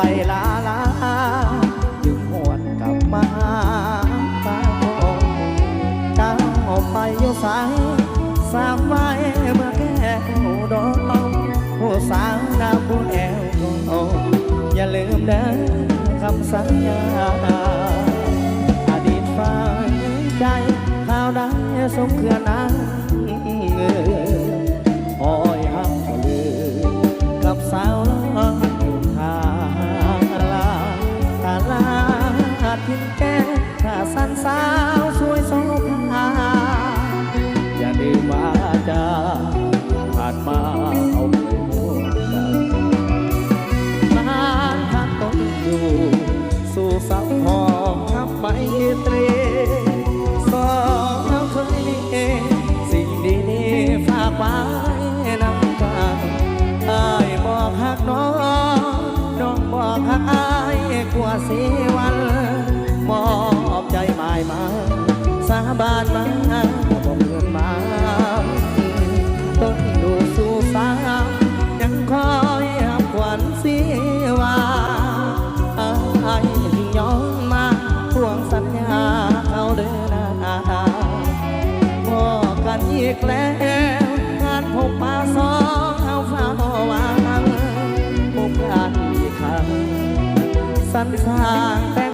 ไปลาลาจึงหวนกลับมาหาตาโกเจ้าไปอยู่สายสามไว้เมื่อแก้วดอกผู้สาวงามผู้แอวโกอย่าลืมเด้อคำสัญญาอดีตฝังใจข่าวไดังสมเครือน้ำ ทินแก้ข้าสันสาวสวยโสภาอย่าลืมว่าจะผ่านมาเอาไปร่วมกันบ้านพักต้องอยู่ สู่สาวหอมทับไมตรสองเราเคยมีสิ่งดีๆฝากไว้นำกันอายบอกหักน้อง น้องบอกหักอายกว่าสีวัน สาบานมาบอกเงินมาต้องดูสู่สายังคอยหับขวัญเสีว่าอายย้อนมาทวงสัญญาเขาเดินหน้าพอกันอีกแล้วงานพบมาสองเอาฝ้าวางพบกันอีกครั้งสรรสางแต่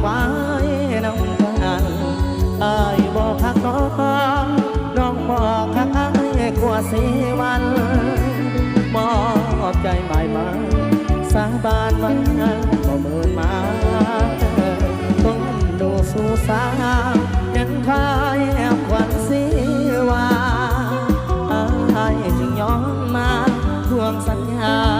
ไว้นำกันอายบอกหักน้องน้องบอกหักอายกว่าสีวันมอบใจหมายมาสาบานมันบ่เมินมาต้องดูสู่สายังคอยแอบควันสีว่าอายจึงย้อนมาทวงสัญญา